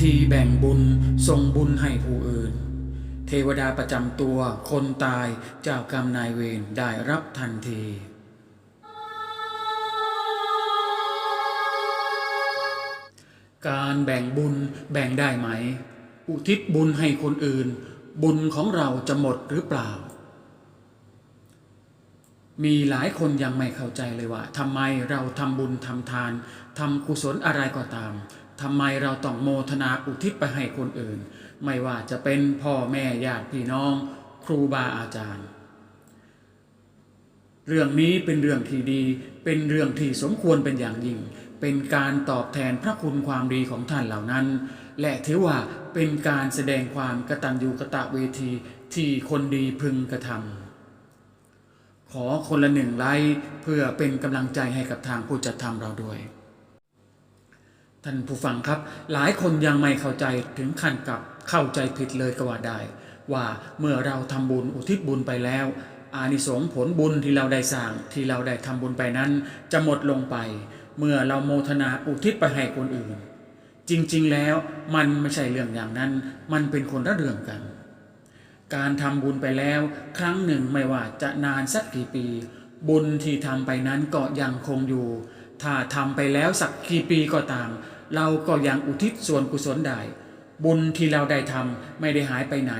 ธีแบ่งบุญส่งบุญให้ผู้อื่น เทวดาประจำตัวคนตายเจ้ากรรมนายเวรได้รับทันทีการแบ่งบุญแบ่งได้ไหม อุทิศบุญให้คนอื่น บุญของเราจะหมดหรือเปล่า มีหลายคนยังไม่เข้าใจเลยว่าทำไมเราทำบุญทำทานทำกุศลอะไรก็ตาม ทำไมเราต้องโมทนาอุทิศไปให้คนอื่น ไม่ว่าจะเป็นพ่อแม่ญาติพี่น้อง ครูบาอาจารย์ เรื่องนี้เป็นเรื่องที่ดี เป็นเรื่องที่สมควรเป็นอย่างยิ่ง เป็นการตอบแทนพระคุณความดีของท่านเหล่านั้น และถือว่าเป็นการแสดงความกตัญญูกะตะเวทีที่คนดีพึงกระทำขอคนละหนึ่งไลค์เพื่อเป็นกำลังใจให้กับทางผู้จัดทำเราด้วย ท่านผู้ฟังครับ หลายคนยังไม่เข้าใจถึงขั้นกับเข้าใจผิดเลยก็ว่าได้ ว่าเมื่อเราทำบุญอุทิศบุญไปแล้ว อานิสงส์ผลบุญที่เราได้สร้างที่เราได้ทำบุญไปนั้น จะหมดลงไป เมื่อเราโมทนาอุทิศไปให้คนอื่น จริงๆแล้วมันไม่ใช่เรื่องอย่างนั้น มันเป็นคนละเรื่องกัน การทำบุญไปแล้ว ครั้งหนึ่งไม่ว่าจะนานสักกี่ปี บุญที่ทำไปนั้นก็ยังคงอยู่ถ้าทำไปแล้วสักกี่ปีก็ตาม เราก็ยังอุทิศส่วนกุศลได้ บุญที่เราได้ทำไม่ได้หายไปไหน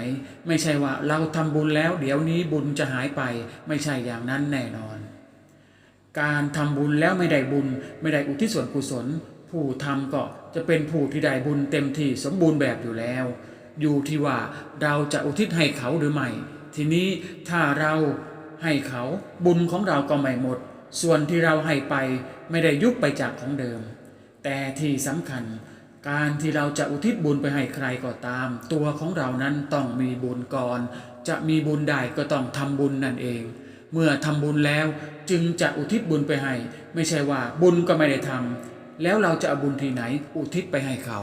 ไม่ใช่ว่าเราทำบุญแล้วเดี๋ยวนี้บุญจะหายไปไม่ใช่อย่างนั้นแน่นอน การทำบุญแล้วไม่ได้บุญ ไม่ได้อุทิศส่วนกุศล ผู้ทำก็จะเป็นผู้ที่ได้บุญเต็มที่สมบูรณ์แบบอยู่แล้ว อยู่ที่ว่าเราจะอุทิศให้เขาหรือไม่ ทีนี้ถ้าเราให้เขาบุญของเราก็ไม่หมด ส่วนที่เราให้ไปไม่ได้ยุบไปจากของเดิม แต่ที่สำคัญ การที่เราจะอุทิศบุญไปให้ใครก็ตาม ตัวของเรานั้นต้องมีบุญก่อน จะมีบุญได้ก็ต้องทำบุญนั่นเอง เมื่อทำบุญแล้วจึงจะอุทิศบุญไปให้ ไม่ใช่ว่าบุญก็ไม่ได้ทำแล้วเราจะเอาบุญที่ไหนอุทิศไปให้เขา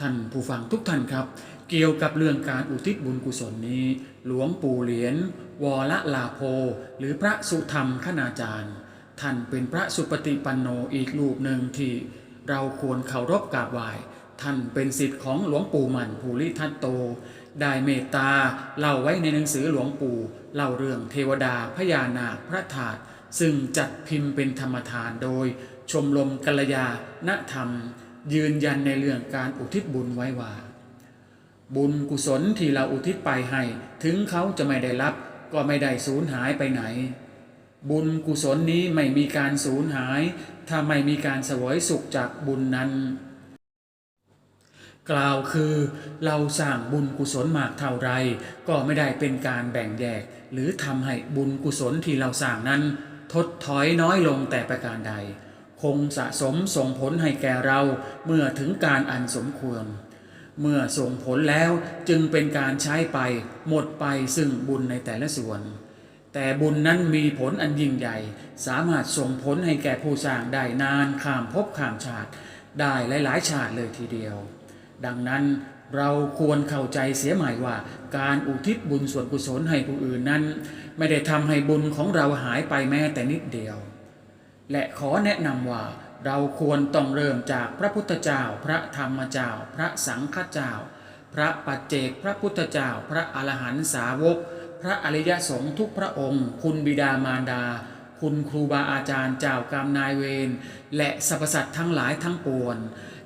ท่านผู้ฟังทุกท่านครับ เกี่ยวกับเรื่องการอุทิศบุญกุศลนี้ หลวงปู่เหรียญวรลาโพ หรือพระสุธรรมคณาจารย์ ท่านเป็นพระสุปฏิปันโนอีกรูปหนึ่งที่เราควรเคารพกราบไหว้ท่านเป็นสิทธิ์ของหลวงปู่มันภูริทัตโต ได้เมตตาเล่าไว้ในหนังสือหลวงปู่เล่าเรื่องเทวดาพญานาคพระธาตุซึ่งจัดพิมพ์เป็นธรรมทานโดย ชมรมกัลยาณธรรม ยืนยันในเรื่องการอุทิศบุญไว้ว่า บุญกุศลที่เราอุทิศไปให้ ถึงเขาจะไม่ได้รับก็ไม่ได้สูญหายไปไหน บุญกุศลนี้ไม่มีการสูญหาย ถ้าไม่มีการสวยสุขจากบุญนั้น กล่าวคือเราสร้างบุญกุศลมากเท่าไร ก็ไม่ได้เป็นการแบ่งแยก หรือทำให้บุญกุศลที่เราสร้างนั้น ทดถอยน้อยลงแต่ประการใด คงสะสมส่งผลให้แก่เราเมื่อถึงการอันสมควร เมื่อส่งผลแล้วจึงเป็นการใช้ไปหมดไปซึ่งบุญในแต่ละส่วน แต่บุญนั้นมีผลอันยิ่งใหญ่ สามารถส่งผลให้แก่ผู้สร้างได้นานข้ามภพข้ามชาติ ได้หลายๆ ชาติเลยทีเดียว ดังนั้นเราควรเข้าใจเสียใหม่ว่า การอุทิศบุญส่วนกุศลให้ผู้อื่นนั้น ไม่ได้ทำให้บุญของเราหายไปแม้แต่นิดเดียว และขอแนะนำว่าเราควรต้องเริ่มจากพระพุทธเจ้า พระธรรมเจ้า พระสังฆเจ้า พระปัจเจก พระพุทธเจ้า พระอรหันตสาวก พระอริยสงฆ์ทุกพระองค์ คุณบิดามารดา คุณครูบาอาจารย์เจ้ากรรมนายเวรและสรรพสัตว์ทั้งหลายทั้งปวง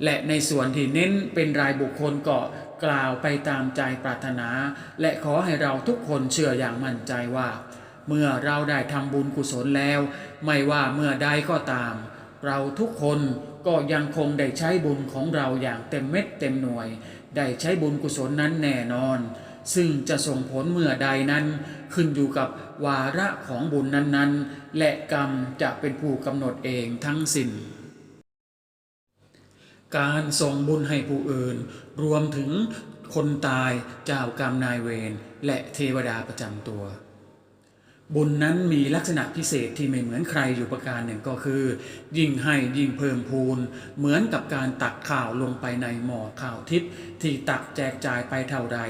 และในส่วนที่เน้นเป็นรายบุคคลก็กล่าวไปตามใจปรารถนา และขอให้เราทุกคนเชื่ออย่างมั่นใจว่า เมื่อเราได้ทำบุญกุศลแล้ว ไม่ว่าเมื่อใดก็ตาม เราทุกคนก็ยังคงได้ใช้บุญของเราอย่างเต็มเม็ดเต็มหน่วย ได้ใช้บุญกุศลนั้นแน่นอน ซึ่งจะส่งผลเมื่อใดนั้น ขึ้นอยู่กับวาระของบุญนั้นๆ และกรรมจะเป็นผู้กำหนดเองทั้งสิ้นการส่งบุญให้ผู้อื่น รวมถึงคนตายเจ้ากรรมนายเวรและเทวดาประจำตัว บุญนั้นมีลักษณะพิเศษที่ไม่เหมือนใครอยู่ประการหนึ่งก็คือ ยิ่งให้ยิ่งเพิ่มพูน เหมือนกับการตักข้าวลงไปในหม้อข้าวทิพย์ที่ตักแจกจ่ายไปเท่าใด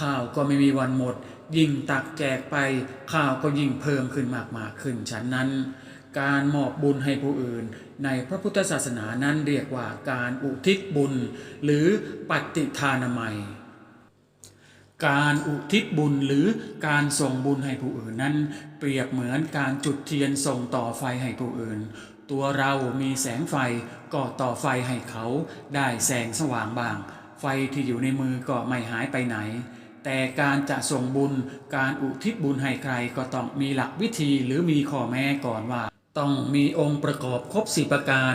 ข้าวก็ไม่มีวันหมด ยิ่งตักแจกไป ข้าวก็ยิ่งเพิ่มขึ้นมากๆขึ้นฉันนั้น การมอบบุญให้ผู้อื่น ในพระพุทธศาสนานั้นเรียกว่าการอุทิศบุญ หรือปฏิทานามัยการอุทิศบุญหรือการส่งบุญให้ผู้อื่นนั้น เปรียบเหมือนการจุดเทียนส่งต่อไฟให้ผู้อื่น ตัวเรามีแสงไฟก็ต่อไฟให้เขาได้แสงสว่างบ้าง ไฟที่อยู่ในมือก็ไม่หายไปไหน แต่การจะส่งบุญการอุทิศบุญให้ใครก็ต้องมีหลักวิธีหรือมีข้อแม้ก่อนว่า ต้องมีองค์ประกอบครบสี่ประการ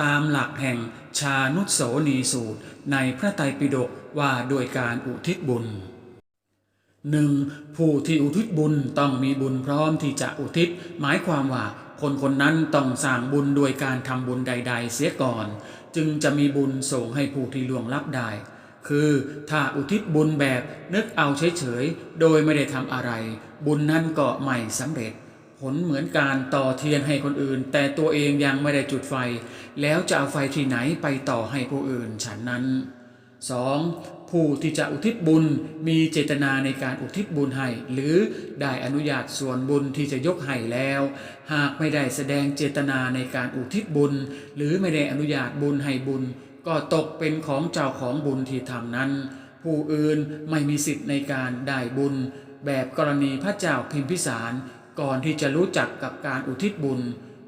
ตามหลักแห่งชานุสโสนีสูตร ในพระไตรปิฎกว่าโดยการอุทิศบุญหนึ่งผู้ที่อุทิศบุญต้องมีบุญพร้อมที่จะอุทิศ หมายความว่าคนคนนั้นต้องสร้างบุญโดยการทำบุญใด ๆ เสียก่อน จึงจะมีบุญส่งให้ผู้ที่ล่วงลับได้ คือถ้าอุทิศบุญแบบนึกเอาเฉยๆ โดยไม่ได้ทำอะไร บุญนั้นก็ไม่สำเร็จ ผลเหมือนการต่อเทียนให้คนอื่น แต่ตัวเองยังไม่ได้จุดไฟ แล้วจะเอาไฟที่ไหนไปต่อให้ผู้อื่นฉันนั้น 2. ผู้ที่จะอุทิศบุญมีเจตนาในการอุทิศบุญให้ หรือได้อนุญาตส่วนบุญที่จะยกให้แล้ว หากไม่ได้แสดงเจตนาในการอุทิศบุญ หรือไม่ได้อนุญาตบุญให้บุญ ก็ตกเป็นของเจ้าของบุญที่ทำนั้น ผู้อื่นไม่มีสิทธิ์ในการได้บุญ แบบกรณีพระเจ้าพิมพิสาร ก่อนที่จะรู้จักกับการอุทิศบุญ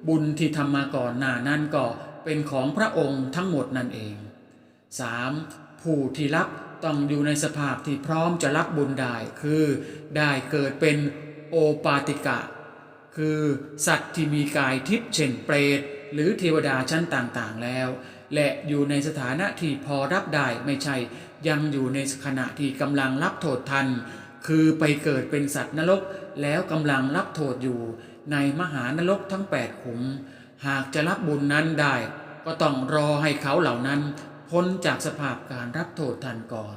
บุญที่ทำมาก่อนหน้านั้นก็เป็นของพระองค์ทั้งหมดนั่นเอง 3. ผู้ที่รับต้องอยู่ในสภาพที่พร้อมจะรับบุญได้คือ ได้เกิดเป็นโอปาติกะ คือสัตว์ที่มีกายทิพย์เช่นเปรต หรือเทวดาชั้นต่างๆแล้ว และอยู่ในสถานะที่พอรับได้ไม่ใช่ ยังอยู่ในขณะที่กำลังรับโทษทัน คือไปเกิดเป็นสัตว์นรก แล้วกำลังรับโทษอยู่ ในมหานรกทั้ง8ขุม หากจะรับบุญนั้นได้ ก็ต้องรอให้เขาเหล่านั้น พ้นจากสภาพการรับโทษทันก่อน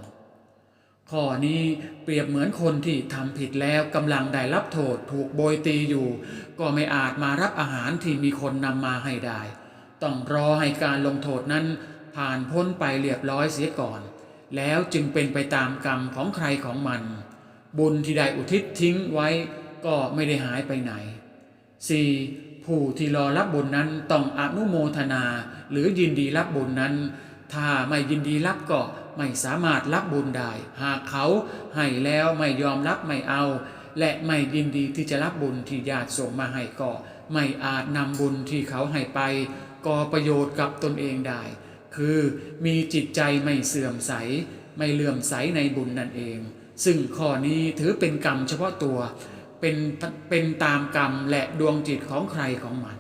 ข้อนี้เปรียบเหมือนคนที่ทำผิดแล้วกำลังได้รับโทษถูกโบยตีอยู่ ก็ไม่อาจมารับอาหารที่มีคนนำมาให้ได้ ต้องรอให้การลงโทษนั้น ผ่านพ้นไปเรียบร้อยเสียก่อน แล้วจึงเป็นไปตามกรรมของใครของมัน บุญที่ได้อุทิศทิ้งไว้ก็ไม่ได้หายไปไหน 4. ผู้ที่รอรับบุญนั้นต้องอนุโมทนา หรือยินดีรับบุญนั้น ถ้าไม่ยินดีรับก็ไม่สามารถรับบุญได้ หากเขาให้แล้วไม่ยอมรับไม่เอา และไม่ยินดีที่จะรับบุญที่ญาติส่งมาให้ก็ไม่อาจนำบุญที่เขาให้ไป ก่อประโยชน์กับตนเองได้ คือมีจิตใจไม่เสื่อมใส ไม่เลื่อมใสในบุญนั่นเอง ซึ่งข้อนี้ถือเป็นกรรมเฉพาะตัว เป็นเป็นตามกรรมและดวงจิตของใครของมัน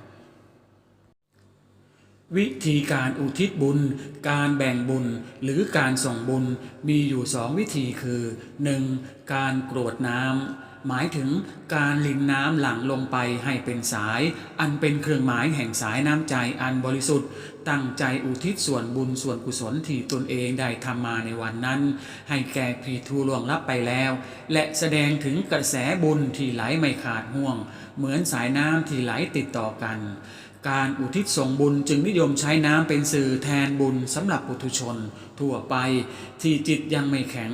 วิธีการอุทิศบุญ การแบ่งบุญหรือการส่งบุญมีอยู่สองวิธีคือ 1. การกรวดน้ำ หมายถึงการลินน้ำหลั่งลงไปให้เป็นสาย อันเป็นเครื่องหมายแห่งสายน้ำใจอันบริสุทธิ์ ตั้งใจอุทิศส่วนบุญส่วนกุศลที่ตนเองได้ทำมาในวันนั้น ให้แก่ผีทูลวงลับไปแล้ว และแสดงถึงกระแสบุญที่ไหลไม่ขาดห่วง เหมือนสายน้ำที่ไหลติดต่อกัน การอุทิศส่งบุญจึงนิยมใช้น้ำเป็นสื่อแทนบุญสำหรับปุถุชน ทั่วไปที่จิตยังไม่แข็ง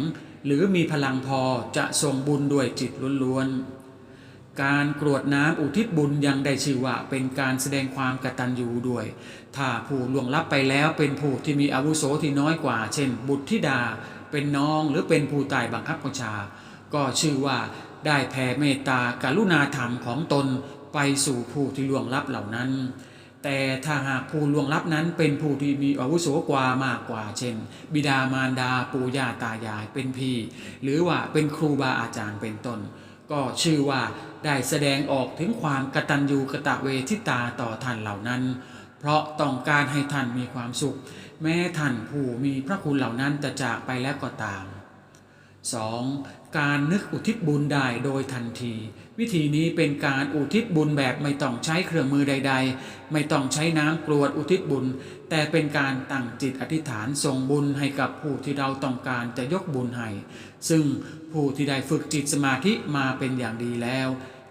หรือมีพลังพอจะส่งบุญด้วยจิตล้วนๆ การกรวดน้ำอุทิศบุญยังได้ชื่อว่าเป็นการแสดงความกตัญญูด้วย ถ้าผู้ล่วงลับไปแล้วเป็นผู้ที่มีอาวุโสที่น้อยกว่า เช่น บุตรธิดา เป็นน้องหรือเป็นผู้ตายบังคับบัญชา ก็ชื่อว่าได้แผ่เมตตาการุณาธรรมของตนไปสู่ผู้ที่ล่วงลับเหล่านั้น แต่ถ้าหากผู้ล่วงลับนั้นเป็นผู้ที่มีอาวุโสกว่ามากกว่า เช่น บิดามารดาปู่ย่าตายายเป็นพี่ หรือว่าเป็นครูบาอาจารย์เป็นต้น ก็ชื่อว่าได้แสดงออกถึงความกตัญญูกตเวทิตาต่อท่านเหล่านั้น เพราะต้องการให้ท่านมีความสุข แม้ท่านผู้มีพระคุณเหล่านั้นจะจากไปแล้วก็ตาม 2. การนึกอุทิศบุญได้โดยทันที วิธีนี้เป็นการอุทิศบุญแบบไม่ต้องใช้เครื่องมือใด ๆ ไม่ต้องใช้น้ำกรวดอุทิศบุญ แต่เป็นการตั้งจิตอธิษฐานส่งบุญให้กับผู้ที่เราต้องการจะยกบุญให้ซึ่งผู้ที่ได้ฝึกจิตสมาธิมาเป็นอย่างดีแล้ว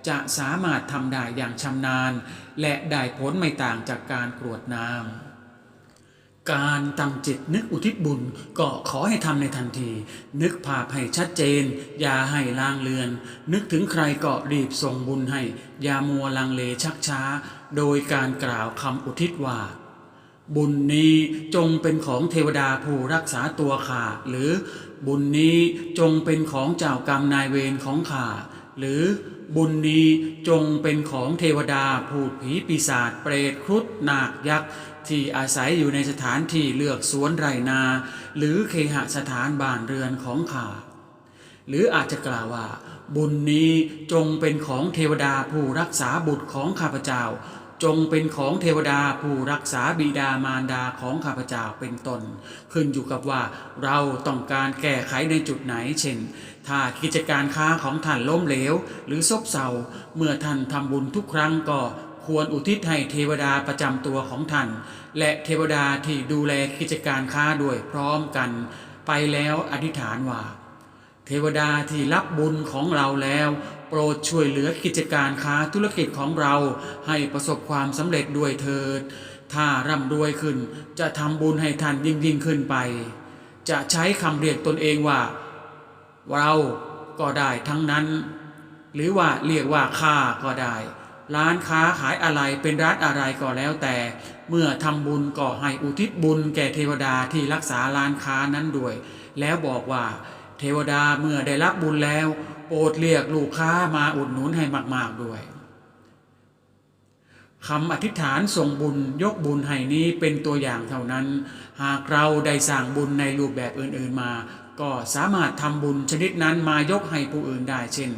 จะสามารถทำได้อย่างชำนาญ และได้ผลไม่ต่างจากการกรวดน้ำ การตั้งจิตนึกอุทิศบุญก็ขอให้ทำในทันที นึกภาพให้ชัดเจน อย่าให้ลางเลือน นึกถึงใครก็รีบส่งบุญให้ อย่ามัวลังเลชักช้า โดยการกล่าวคำอุทิศว่า บุญนี้จงเป็นของเทวดาผู้รักษาตัวข้าหรือบุญนี้จงเป็นของเจ้ากรรมนายเวรของข้าหรือบุญนี้จงเป็นของเทวดา ผูดผีปีศาจเปรตครุฑนาคยักษ์ ที่อาศัยอยู่ในสถานที่เลือกสวนไรนา หรือเคหสถานบ้านเรือนของข้าหรืออาจจะกล่าวว่า บุญนี้จงเป็นของเทวดาผู้รักษาบุตรของข้าพเจ้า จงเป็นของเทวดาผู้รักษาบิดามารดาของข้าพเจ้าเป็นตนขึ้นอยู่กับว่าเราต้องการแก้ไขในจุดไหน เช่น ถ้ากิจการค้าของท่านล้มเหลว หรือซบเซาเมื่อท่านทำบุญทุกครั้งก็ ควรอุทิศให้เทวดาประจำตัวของท่าน และเทวดาที่ดูแลกิจการค้าด้วยพร้อมกัน ไปแล้วอธิษฐานว่า เทวดาที่รับบุญของเราแล้ว โปรดช่วยเหลือกิจการค้าธุรกิจของเราให้ประสบความสำเร็จด้วยเถิด ถ้าร่ำรวยขึ้นจะทำบุญให้ท่านยิ่งยิ่งขึ้นไป จะใช้คำเรียกตนเองว่า เราก็ได้ทั้งนั้น หรือว่าเรียกว่าข้าก็ได้ ร้านค้าขายอะไรเป็นร้านอะไรก็แล้วแต่ เมื่อทำบุญก็ให้อุทิศบุญแก่เทวดาที่รักษาร้านค้านั้นด้วย แล้วบอกว่า เทวดาเมื่อได้รับบุญแล้วโปรดเรียกลูกค้ามาอุดหนุนให้มากๆด้วยคำอธิษฐานส่งบุญยกบุญให้นี้เป็นตัวอย่างเท่านั้น หากเราได้สร้างบุญในรูปแบบอื่นๆมา ก็สามารถทำบุญชนิดนั้นมายกให้ผู้อื่นได้เช่น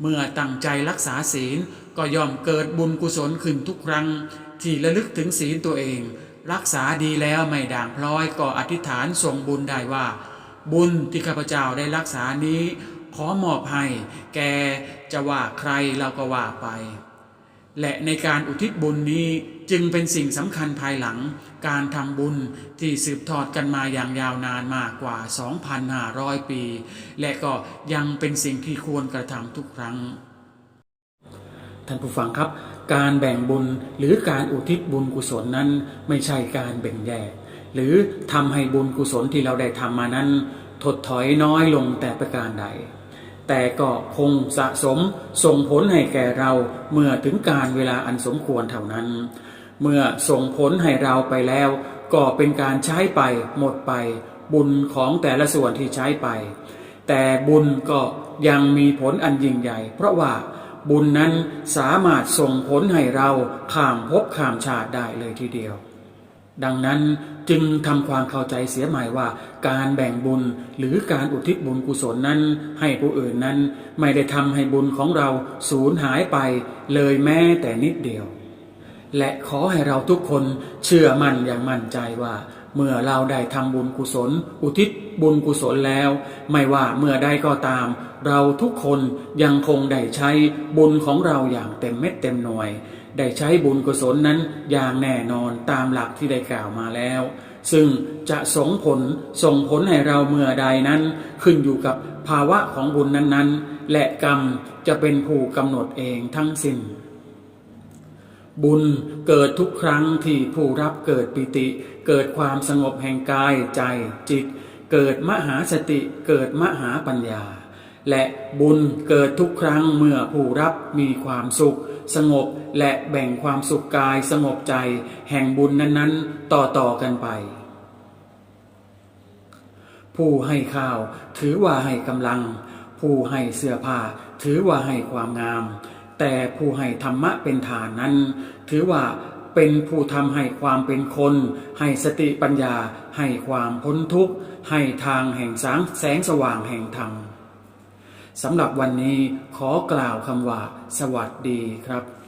เมื่อตั้งใจรักษาศีลก็ย่อมเกิดบุญกุศลขึ้นทุกครั้ง ที่ระลึกถึงศีลตัวเอง รักษาดีแล้วไม่ด่างพร้อยก็อธิษฐานส่งบุญได้ว่า บุญที่ข้าพเจ้าได้รักษานี้ ขอมอบให้ แกจะว่าใครเราก็ว่าไป และในการอุทิศบุญนี้จึงเป็นสิ่งสำคัญภายหลัง การทำบุญที่สืบทอดกันมาอย่างยาวนานมากกว่า 2,500 ปี และก็ยังเป็นสิ่งที่ควรกระทำทุกครั้ง ท่านผู้ฟังครับ การแบ่งบุญหรือการอุทิศบุญกุศลนั้นไม่ใช่การแบ่งแยก หรือทำให้บุญกุศลที่เราได้ทำมานั้น ถดถอยน้อยลงแต่ประการใด แต่ก็คงสะสมส่งผลให้แก่เราเมื่อถึงการเวลาอันสมควรเท่านั้น เมื่อส่งผลให้เราไปแล้ว ก็เป็นการใช้ไปหมดไป บุญของแต่ละส่วนที่ใช้ไป แต่บุญก็ยังมีผลอันยิ่งใหญ่ เพราะว่าบุญนั้นสามารถส่งผลให้เราข้ามภพข้ามชาติได้เลยทีเดียว ดังนั้น จึงทำความเข้าใจเสียใหม่ว่า การแบ่งบุญหรือการอุทิศบุญกุศลนั้น ให้ผู้อื่นนั้น ไม่ได้ทำให้บุญของเราสูญหายไปเลยแม้แต่นิดเดียว และขอให้เราทุกคนเชื่อมั่นอย่างมั่นใจว่า เมื่อเราได้ทำบุญกุศล อุทิศบุญกุศลแล้ว ไม่ว่าเมื่อใดก็ตาม เราทุกคนยังคงได้ใช้บุญของเราอย่างเต็มเม็ดเต็มหน่วย ได้ใช้บุญกุศลนั้นอย่างแน่นอนตามหลักที่ได้กล่าวมาแล้ว ซึ่งจะส่งผลส่งผลให้เราเมื่อใดนั้นขึ้นอยู่กับภาวะของบุญนั้นๆ และกรรมจะเป็นผู้กำหนดเองทั้งสิ้นบุญเกิดทุกครั้งที่ผู้รับเกิดปิติ เกิดความสงบแห่งกายใจจิต เกิดมหาสติเกิดมหาปัญญา และบุญเกิดทุกครั้งเมื่อผู้รับมีความสุข สงบ และแบ่งความสุขกายสงบใจ แห่งบุญนั้นๆ ต่อๆกันไป ผู้ให้ข้าวถือว่าให้กำลัง ผู้ให้เสื้อผ้าถือว่าให้ความงาม แต่ผู้ให้ธรรมะเป็นฐานนั้น ถือว่าเป็นผู้ทำให้ความเป็นคน ให้สติปัญญา ให้ความพ้นทุกข์ ให้ทางแห่งแสงแสงสว่างแห่งธรรมสำหรับวันนี้ขอกล่าวคำว่า สวัสดีครับ